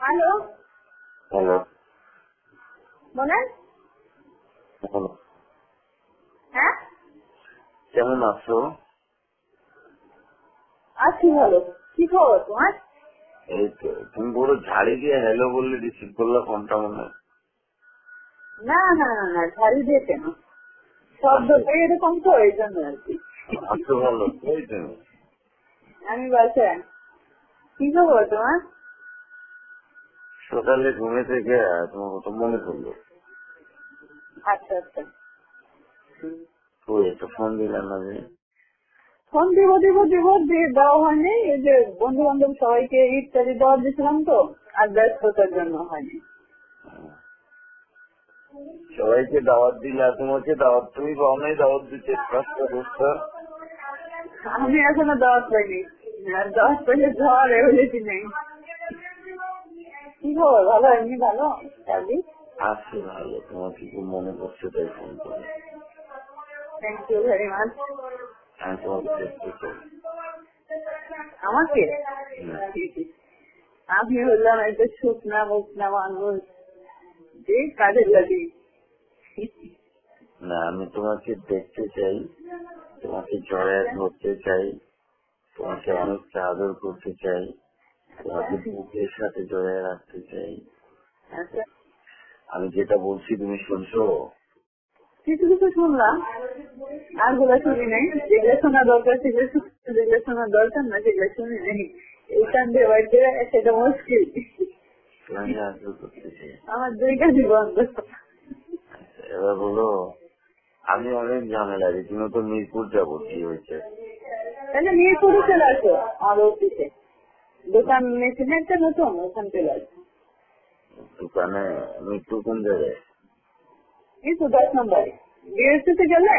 Hello? Hello. বলেন। Hello. হ্যাঁ? কেমন আছো? আছি ভালো। কি খবর তোমার? এই তো তুমি পুরো ঝাড়ি দিয়ে হ্যালো বললে রিসিভ করলে ফোনটা মনে হয়। না না না না ঝাড়ি দিয়ে কেন? শব্দটা এরকম তো এই জন্য আর কি। আছো ভালো। ওই তুমি আমি বাসায়। কি খবর তোমার? সকালে ঘুমে থেকে তোমার কত মনে পড়ল আচ্ছা আচ্ছা। ওই একটা ফোন দিলাম না যে ফোন দিব দিব দিব দিয়ে দেওয়া হয়নি। এই যে বন্ধু বান্ধব সবাইকে ইত্যাদি দেওয়া দিয়েছিলাম তো আর ব্যস্ততার জন্য হয়নি। সবাইকে দাওয়াত দিলে তোমাকে দাওয়াত তুমি পাও নাই দাওয়াত দিতে রাস্তা রাস্তা আমি এখনও দাওয়াত পাইনি। আর দাওয়াত পাইলে ঝড় এগুলো নেই। খবর ভালো এমনি ভালো চাবি আছে ভালো খুব মনে পড়ছে তাই ফোন করে থ্যাংক ইউ ভেরি মাচ আমি তোমাকে আমাকে? হুম। আমি হলাম একটা শুকনা মুখনা মানুষ। যে কাজে লাগে। না আমি তোমাকে দেখতে চাই তোমাকে জড়ায় ধরতে চাই তোমাকে অনেক আদর করতে চাই। তোমাকে বুকের সাথে জড়ায় রাখতে চাই। আচ্ছা। আমি যেটা বলছি তুমি শুনছো? কিছু কিছু শুনলাম। আরগুলো শুনি নাই। যেগুলো শোনা দরকার সেগুলো যেগুলো শোনা দরকার না সেগুলো শুনি নাই। এইখান দিয়ে বাড়িতে সেটা মুশকিল। তোমাকে আদর করতে চাই আমার দুই কাজই বন্ধ। এবার বলো আমি অনেক ঝামেলা রীতিমতো তো মিরপুর যাব কি হয়েছে? তাহলে করে চলে আসো আমার অফিসে। দোকান মেশিনে একটা নতুন ওখান চলে আসবে দোকানে মৃত্যু কোন জায়গায়? এই তো দশ নম্বরে। বিএসসিতে গেলে